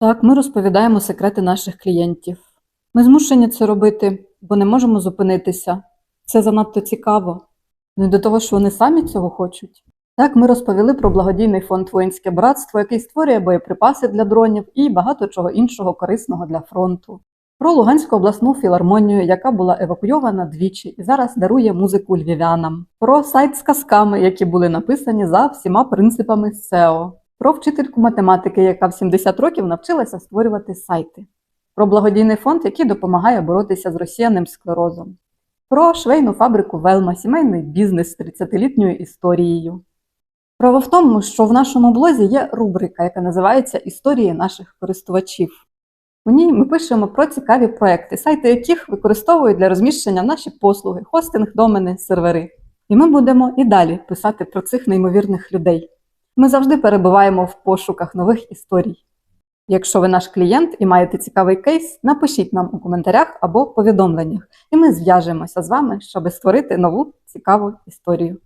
Так, ми розповідаємо секрети наших клієнтів. Ми змушені це робити, бо не можемо зупинитися. Це занадто цікаво. Ну і до того, що вони самі цього хочуть. Так, ми розповіли про благодійний фонд Воїнське братство, який створює боєприпаси для дронів і багато чого іншого корисного для фронту. Про Луганську обласну філармонію, яка була евакуйована двічі і зараз дарує музику львів'янам. Про сайт з казками, які були написані за всіма принципами SEO. Про вчительку математики, яка в 70 років навчилася створювати сайти. Про благодійний фонд, який допомагає боротися з розсіяним склерозом. Про швейну фабрику Велма, сімейний бізнес з 30-літньою історією. Справа в тому, що в нашому блозі є рубрика, яка називається Історії наших користувачів. У ній ми пишемо про цікаві проекти, сайти яких використовують для розміщення наші послуги, хостинг, домени, сервери. І ми будемо і далі писати про цих неймовірних людей. Ми завжди перебуваємо в пошуках нових історій. Якщо ви наш клієнт і маєте цікавий кейс, напишіть нам у коментарях або повідомленнях, і ми зв'яжемося з вами, щоб створити нову цікаву історію.